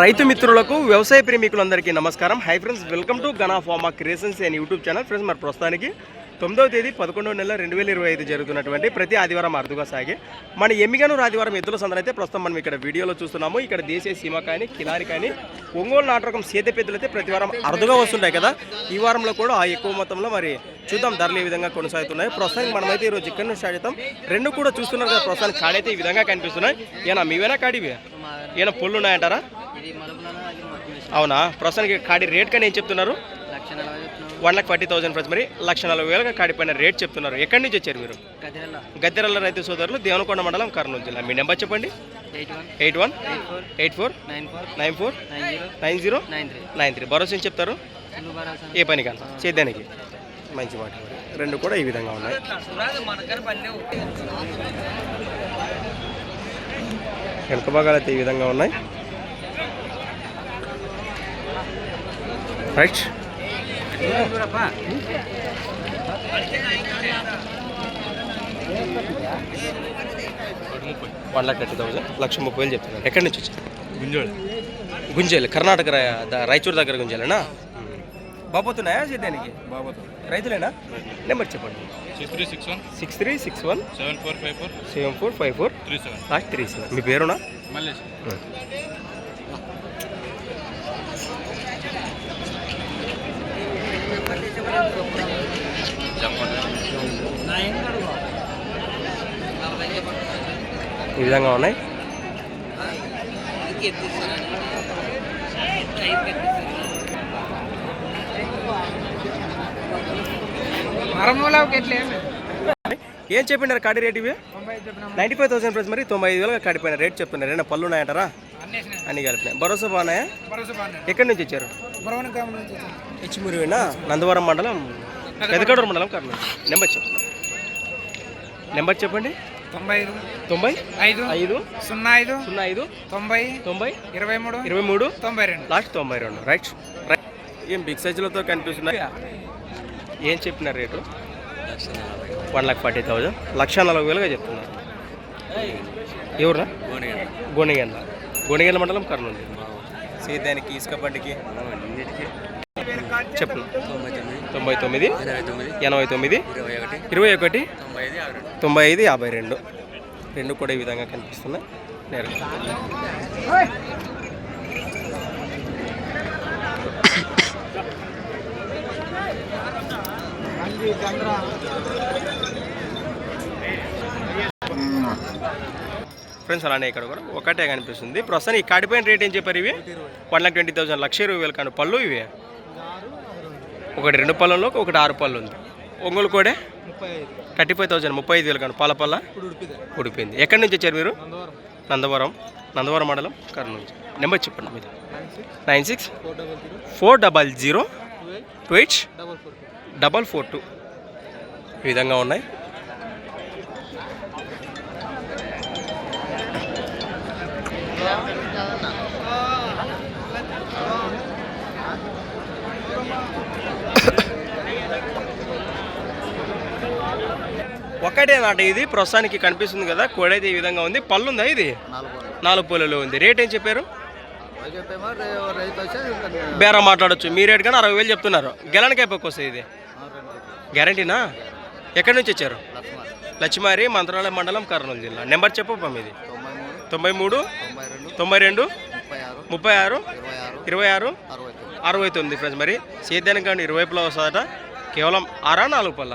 రైతు మిత్రులకు వ్యవసాయ ప్రేమికులందరికీ నమస్కారం. Hi friends welcome to Gana farmer creations and YouTube channel friends మరి ప్రస్తుతానికి తొమ్మిదవ తేదీ పదకొండవ నెల రెండు వేల ఇరవై ఐదు జరుగుతున్నటువంటి ప్రతి ఆదివారం అరుదుగా సాగే మన ఎమ్మిగనూరు ఆదివారం ఎద్దుల సందర్ అయితే ప్రస్తుతం మనం ఇక్కడ వీడియోలో చూస్తున్నాము. ఇక్కడ దేశీయ సీమ కానీ కిలారి కానీ ఒంగోలు నాటకం సేద పెద్దలు అయితే ప్రతి వారం అరుదుగా వస్తుంటాయి కదా. ఈ వారంలో కూడా ఆ ఎక్కువ మొత్తంలో మరి చూద్దాం ధరలు ఏ విధంగా కొనసాగుతున్నాయి. ప్రస్తుతానికి మనమైతే ఈరోజు ఇక్కడ నుంచి స్టార్ట్ చేద్దాం. రెండు కూడా చూస్తున్నారు కదా ప్రస్తుతానికి కాడైతే ఈ విధంగా కనిపిస్తున్నాయి. ఏనా మీవేనా కాడివి ఏమైనా పొల్లు ఉన్నాయంటారా? అవునా ప్రస్తుతానికి కాడి రేట్ కానీ ఏం చెప్తున్నారు? One lakh forty thousand price మరి లక్ష నలభై వేలుగా కాడిపోయిన రేట్ చెప్తున్నారు. ఎక్కడి నుంచి వచ్చారు మీరు? గద్దెరల్ల రైతు సోదరులు దేవనకొండ మండలం కర్నూలు జిల్లా. మీ నెంబర్ చెప్పండి. Eight one. Eight four. Nine four. Nine zero. Nine three. Nine three. భరోసా చెప్తారు? ఏ పని కన్నా చేద్దానికి. మంచి మాట. రెండు కూడా ఈ విధంగా ఉన్నాయి. వెనుక భాగాలు అయితే ఈ విధంగా ఉన్నాయి. Right. One lakh thirty thousand లక్ష ముప్పై వేలు చెప్తున్నారు. ఎక్కడి నుంచి వచ్చారు? గుంజోడు గుంజేలు కర్ణాటక రాయచూరు దగ్గర గుంజేలేనా? బాపోతున్నాయా చేద్దానికి బాబోతు. రైతులేనా? నెంబర్ చెప్పండి. Six three six one. Six three six one. Seven four five four. Seven four five four. Three seven. Last three seven. మీ పేరునా? మల్లేష్. ఈ విధంగా ఉన్నాయి? ఏం చెప్పినారు కాడి రేట్ ఇవి? నైంటీ ఫైవ్ థౌసండ్ ప్రైస్ మరి తొంభై ఐదు వేలుగా కాడిపోయిన రేట్ చెప్తున్నారు. ఏమైనా పళ్ళు ఉన్నాయంటారా? అన్ని కలిపినాయి. భరోసా బాగున్నాయా? ఎక్కడి నుంచి వచ్చారు ఇచ్చిమురివేనా నందవరం మండలం పెదకడూరు మండలం కర్నూలు. నెంబర్ చెప్పండి నెంబర్ చెప్పండి. తొంభై ఐదు తొంభై ఐదు ఐదు సున్నా ఐదు సున్నా ఐదు తొంభై తొంభై ఇరవై మూడు ఇరవై మూడు తొంభై రెండు. లాస్ట్ తొంభై రెండు. రైట్ రైట్ ఏం బిగ్ సైజులతో కనిపిస్తున్నాయి? ఏం చెప్పిన rate? One lakh forty thousand. లక్ష నలభై వేలుగా చెప్తున్నారు. ఎవరురా? గోనిగండ్ల. గోనిగండ్ల. మండలం కర్నూలు. సేద్యానికి ఇసుక బండికి. చెప్పు. తొంభై తొమ్మిది ఎనభై తొమ్మిది ఇరవై ఒకటి తొంభై ఐదు యాభై రెండు. రెండు కూడా ఈ విధంగా కనిపిస్తున్నాయి. నేరుగా ఫ్రెండ్స్ అలానే ఇక్కడ కూడా ఒకటే కనిపిస్తుంది. ప్రస్తుతం ఈ కాడిపోయిన రేట్ ఏం చెప్పారు ఇవి? వన్ లాక్ ట్వంటీ థౌసండ్ లక్ష ఇరవై వేలు కానీ పళ్ళు ఇవి. ఒకటి రెండు పళ్ళలో ఒకటి ఆరు పళ్ళు ఉంది. ఒంగోలు కోడే? థర్టీ ఫైవ్ థౌసండ్ ముప్పై ఐదు వేలు కానీ. పాల పళ్ళ? ఉడిపోయింది. ఎక్కడి నుంచి వచ్చారు మీరు? నందవరం. నందవరం మండలం కర్నూలు నుంచి. నెంబర్ చెప్పండి మీరు nine six four double zero two eight double four two. ఈ విధంగా ఉన్నాయి. ఒకటే నాట ఇది. ప్రస్తుతానికి కనిపిస్తుంది కదా కోడైతే ఈ విధంగా ఉంది. పళ్ళు ఉందా ఇది? నాలుగు పూలలో ఉంది. రేట్ ఏం చెప్పారు? బేరం మాట్లాడొచ్చు. మీ రేట్ కానీ అరవై వేలు చెప్తున్నారు. గెలానికి అయిపోయి వస్తుంది ఇది? గ్యారంటీనా? ఎక్కడి నుంచి వచ్చారు? లచ్చిమారి మంత్రాలయ మండలం కర్నూలు జిల్లా. నెంబర్ చెప్పప్ప మీది. తొంభై మూడు తొంభై రెండు ముప్పై ఆరు ఇరవై ఆరు అరవై తొమ్మిది. ఫ్రెండ్స్ మరి సేద్యానికి కానీ ఇరువైపులా వస్తుందట. కేవలం ఆరా నాలుగు పళ్ళ?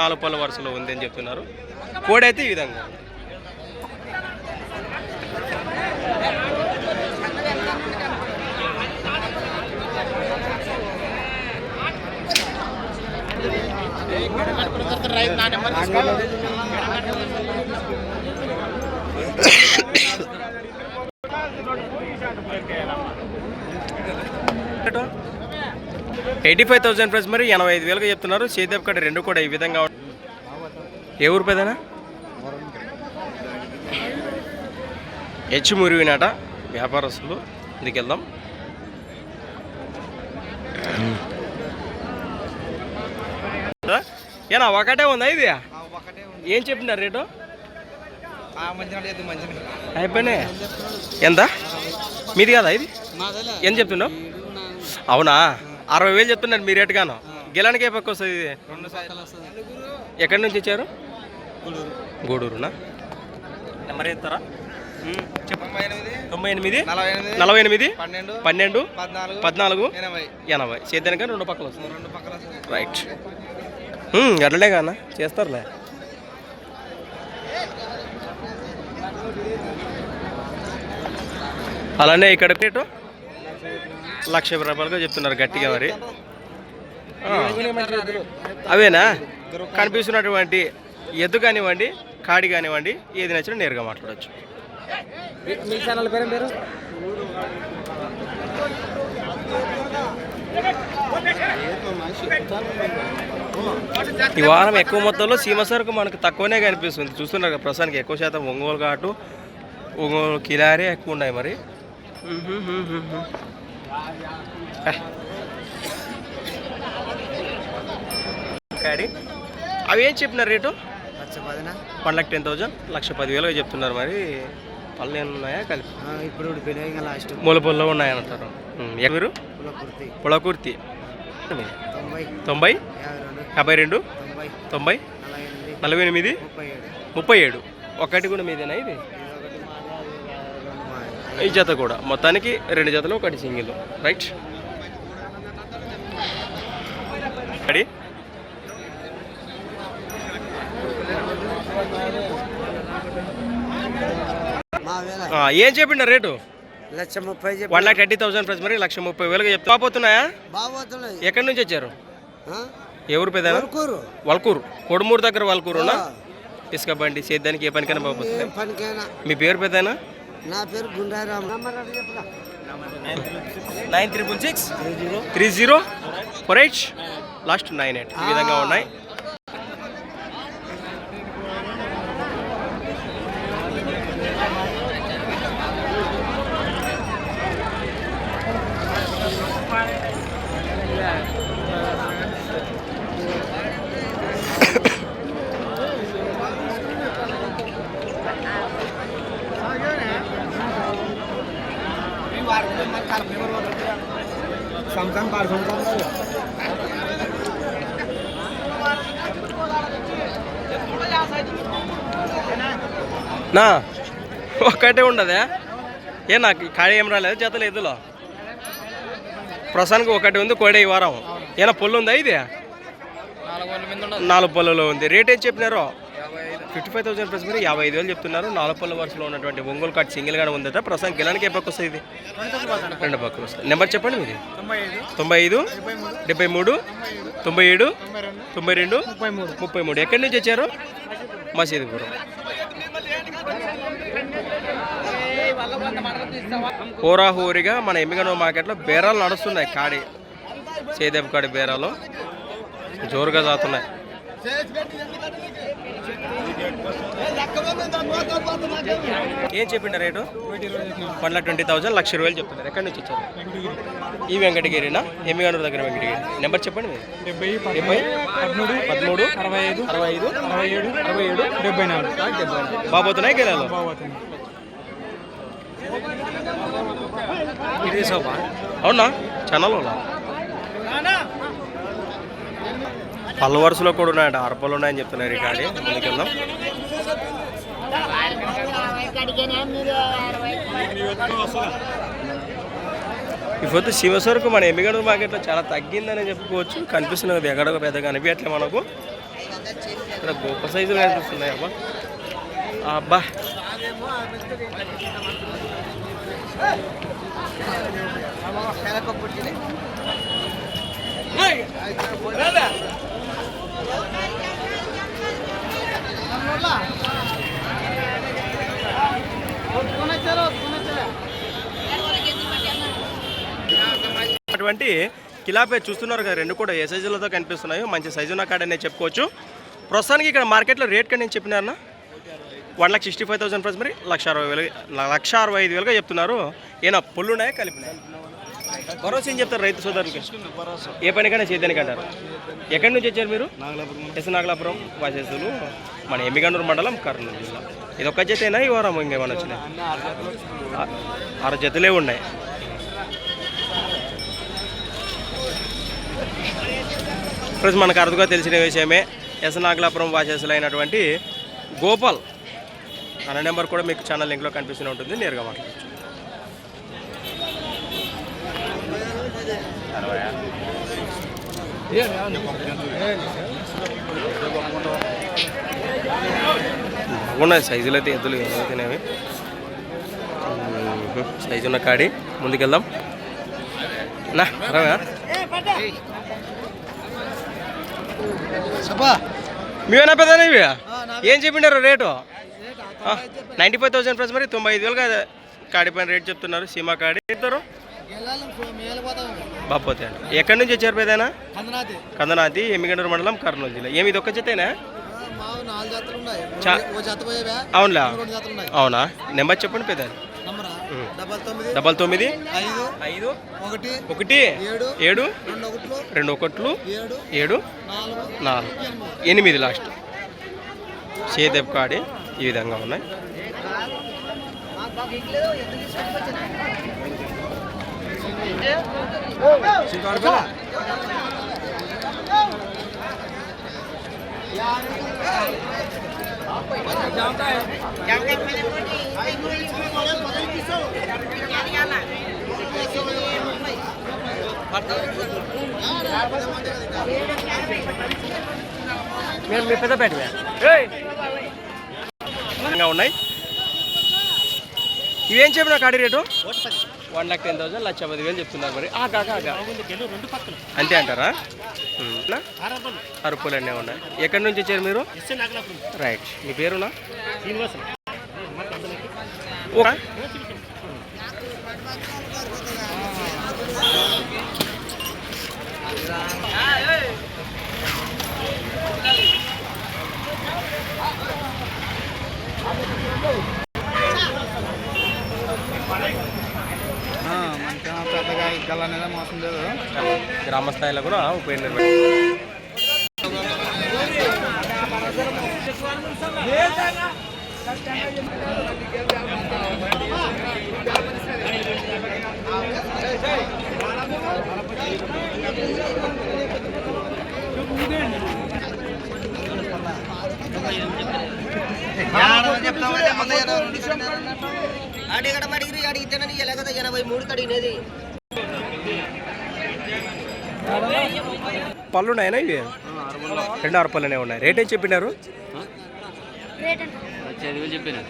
నాలుగు పళ్ళ వరుసలో ఉంది అని చెప్తున్నారు. కోడైతే ఈ విధంగా రైతు ఎయిటీ ఫైవ్ థౌసండ్ ప్రైస్ మరి ఎనభై ఐదు వేలుగా చెప్తున్నారు. సేద్యప్ కాడ రెండు కూడా ఈ విధంగా ఏ ఊరు పెదనా? హెచ్ మురివినాట వ్యాపారస్తులు. ఇందుకు వెళ్దాం ఏనా ఒకటే ఉందా ఇది? ఏం చెప్పినారు రేటు? అయిపోయినాయి. ఎంత? మీది కదా ఇది? ఎంత చెప్తున్నావు? అవునా? అరవై వేలు చెప్తున్నారు మీ రేట్ గాను గెలానికి ఏ పక్క వస్తుంది ఇది? ఎక్కడి నుంచి ఇచ్చారు గూడూరునా? నెంబర్ ఇస్తారా తొంభై ఎనిమిది నలభై ఎనిమిది పన్నెండు పన్నెండు పద్నాలుగు ఎనభై. చేద్దానికని రెండు పక్కలు వస్తుంది రెండు పక్కల వస్తాయి. రైట్ అట్లనే కానా? చేస్తారులే. అలానే ఇక్కడ రేటు లక్ష రూపాయలుగా చెప్తున్నారు గట్టిగా మరి. అవేనా? కనిపిస్తున్నటువంటి ఎద్దు కానివ్వండి కాడి కానివ్వండి ఏది నచ్చినా నేరుగా మాట్లాడవచ్చు మీ ఛానల్ పేరు పేరు ఈ వారం ఎక్కువ మొత్తంలో సీమ సరుకు మనకు తక్కువనే కనిపిస్తుంది. చూస్తున్నారు కదా ప్రస్తుతానికి ఎక్కువ శాతం ఒంగోలు ఘాటు ఒంగోలు కిలారే ఎక్కువ ఉన్నాయి మరి. కాడి అవి ఏం చెప్పినారు రేటు? లక్ష పదిన? వన్ లాక్ టెన్ థౌజండ్ లక్ష పదివేలుగా చెప్తున్నారు మరి. పళ్ళు ఏమైనా ఉన్నాయా కలిపి ఇప్పుడు లాస్ట్ మూల పొల్లో ఉన్నాయంటారు. ఎవరు పొలకుర్తి. తొంభై. యాభై రెండు. తొంభై. నలభై ఎనిమిది. ముప్పై ఏడు. ఒకటి కూడా మీదేనా ఇది ఇది ఒకటి మాది, అది రెండు మాది. ఈ జత కూడా. మొత్తానికి రెండు జతలు ఒకటి సింగిల్. రైట్ రెడీ ఏం చెప్పిండ రేటు? లక్ష ముప్పై one lakh thirty thousand price మరి లక్ష ముప్పై వేలుగా చెప్తా. పోతున్నాయా బాగోతున్నాయి ఎక్కడి నుంచి వచ్చారు? ఎవరు పెద్దనా కూరు వల్కూరు. కొడుమూరు దగ్గర వల్కూరునా? ఇసుక బండి సేద్యానికి ఏ పనికైనా బాగుపోతుంది మీ పేరు పెద్దనా? నా పేరు గుండారాం నంబర్ అడిగి చెప్పురా. Nine triple six three zero. Four eight last nine eight ఈ విధంగా ఉన్నాయి. నా. ఒక్కటే ఉండదా. ఏ నాకు ఖాళీ ఏం రాలేదు జతలు ఎద్దులో ప్రస్తుతానికి ఒకటి ఉంది కోడే ఈ వారం. ఏనా పొల్లు ఉందా ఇది? నాలుగు పళ్ళలో ఉంది. రేట్ ఏం చెప్పినారో? ఫిఫ్టీ ఫైవ్ థౌసండ్ ప్లస్ మీరు యాభై ఐదు వేలు చెప్తున్నారు. నాలుగు పళ్ళ వరుసలో ఉన్నటువంటి ఒంగోలు కార్డ్ సింగిల్గానే ఉందట. ప్రస్తుతానికి గిలానికి ఏ పక్క వస్తుంది ఇది? రెండు పక్కలు వస్తాయి. నెంబర్ చెప్పండి మీది. తొంభై ఐదు. డెబ్బై మూడు తొంభై ఏడు తొంభై రెండు ముప్పై మూడు. ఎక్కడి నుంచి వచ్చారు? మసీదుపురం హోరాహోరిగా మన ఎమ్మిగనో మార్కెట్లో బేరాలు నడుస్తున్నాయి కాడి. చేదేపు కాడి బేరాలు. జోరుగా సాగుతున్నాయి ఏం చెప్పిండ rate? One lakh twenty thousand లక్ష రూపాయలు చెప్తున్నారు. ఎక్కడి నుంచి వచ్చారు? ఈ వెంకటగిరినా? ఎమ్మిగనూరు దగ్గర వెంకటగిరి. నెంబర్ చెప్పండి మీరు. డెబ్బై డెబ్బై పదమూడు పదమూడు అరవై ఐదు అరవై ఐదు అరవై ఏడు అరవై ఏడు డెబ్బై నాలుగు. బాబోతున్నాయి బాగుతుంది అవునా? ఛానల్ పళ్ళ వరుసలో కూడా ఉన్నాయంట. అరపలు ఉన్నాయని చెప్తున్నారు ఈ కాడి. ముందుకెళ్దాం ఇప్పుడు శివసరకు మన ఎమ్మిగడ మార్కెట్లో చాలా తగ్గిందని చెప్పుకోవచ్చు. కనిపిస్తున్నది ఎక్కడో పెద్దగా కనిపించట్లే మనకు. ఇక్కడ గొప్ప సైజులు కనిపిస్తున్నాయి అబ్బా అబ్బా. అటువంటి కిలాపే చూస్తున్నారు కదా రెండు కూడా ఏ సైజులతో కనిపిస్తున్నాయో మంచి సైజు ఉన్న కాడనే చెప్పుకోవచ్చు. ప్రస్తుతానికి ఇక్కడ మార్కెట్లో రేట్ కానీ నేను చెప్పినారన్నా? One lakh sixty five thousand price మరి లక్ష అరవై వేలు లక్ష అరవై ఐదు వేలుగా చెప్తున్నారు. ఏనా పుల్లు కలిపినాయి? భరోసా ఏం చెప్తారు రైతు సోదరులకి? ఏ పనికైనా చేద్దానికి అంటారు. ఎక్కడి నుంచి వచ్చారు మీరు? ఎస్ నాగలాపురం వాసేసులు మన ఎమ్మిగండూరు మండలం కర్నూలు జిల్లా. ఇది ఒక్క జతేనా ఈ వారం ఇంకేమైనా వచ్చినాయి? ఆ- ఆరు జతలే ఉన్నాయి. ఫ్రెండ్స్ మనకు అరుదుగా తెలిసిన విషయమే ఎస్ నాగలాపురం వాసేసులు అయినటువంటి గోపాల్ అన్న నెంబర్ కూడా మీకు ఛానల్ లింక్లో కనిపిస్తూనే ఉంటుంది నేరుగా మాట్లాడచ్చు బాగున్నాయి సైజులు అయితే ఎద్దులు తినేవి సైజు ఉన్న కాడి ముందుకెళ్దాం. నా మీవేనా పెద్దనా ఇవి ఏం చెప్పిండారు rate? Ninety five thousand plus మరి తొంభై ఐదు వేలుగా కాడి పైన రేట్ చెప్తున్నారు. సీమా కాడి. చెప్తారు బాపోతే. అండి ఎక్కడి నుంచి వచ్చారు పెద్దనా కందనాతి ఎమ్మిగండూరు మండలం కర్నూలు జిల్లా. ఏమి ఇది ఒక్క జతేనా? అవునులా. అవునా? నెంబర్ చెప్పండి పెద్ద ఉం. డబల్ తొమ్మిది ఐదు ఒకటి ఒకటి ఏడు రెండు ఒకట్లు ఏడు నాలుగు ఎనిమిది లాస్ట్. చేదెబ్ కాడి. ఈ విధంగా ఉన్నాయి. మేము మీ పెద్ద విధంగా ఉన్నాయి. ఇవేం చెప్పిన కాడి rate? One lakh ten thousand లక్ష పది వేలు చెప్తున్నారు మరి. ఆ కాక అంతే అంటారా? అరుపులు అన్నీ ఉన్నాయి. ఎక్కడి నుంచి వచ్చారు మీరు? రైట్. మీ పేరునా? ఓ- పెద్దగా గల్లనేదా మోసం లేదు. గ్రామ స్థాయిలో కూడా ఉప ఎన్నికలు అడిగడ అడిగితేనని ఎలాగదా ఎనభై మూడు కడిగినది పళ్ళు ఉన్నాయనా ఇవి? రెండు ఆరు పళ్ళునే ఉన్నాయి. రేట్ ఏం చెప్పినారు?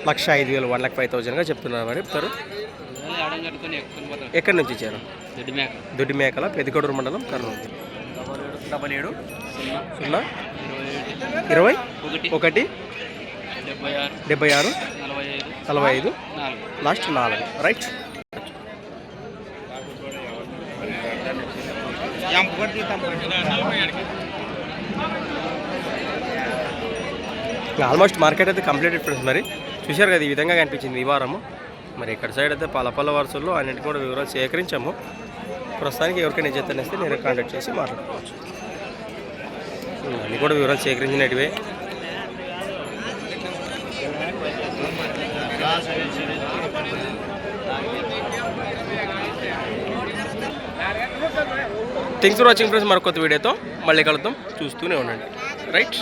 లక్ష ఐదు వేలు వన్ లాక్ ఫైవ్ థౌసండ్గా చెప్తున్నారు మరి చెప్తారు. ఎక్కడి నుంచి ఇచ్చారు? దొడ్డి మేక దొడ్డి మేకల పెద్దకొడూరు మండలం కర్నూలు. డబల్ ఏడు. సున్నా? ఇరవై? ఒకటి. డెబ్బై ఆరు నలభై ఐదు లాస్ట్ నాలుగు. రైట్ ఆల్మోస్ట్ మార్కెట్ అయితే కంప్లీటెడ్ ఫ్రెండ్స్ మరి. చూశారు కదా ఈ విధంగా కనిపించింది ఈ వారము మరి ఇక్కడ సైడ్ అయితే పలపల్ల వరుసల్లో అన్నింటి కూడా వివరాలు సేకరించాము. ప్రస్తుతానికి ఎవరికైనా చేతనేస్తే నేను కాంటాక్ట్ చేసి మాట్లాడుకోవచ్చు. అన్నీ కూడా వివరాలు సేకరించినటివే. థింగ్స్ ఫర్ వాచింగ్ ఫ్రెండ్స్ మరొక వీడియోతో మళ్ళీ కలుద్దాం. చూస్తూనే ఉండండి. రైట్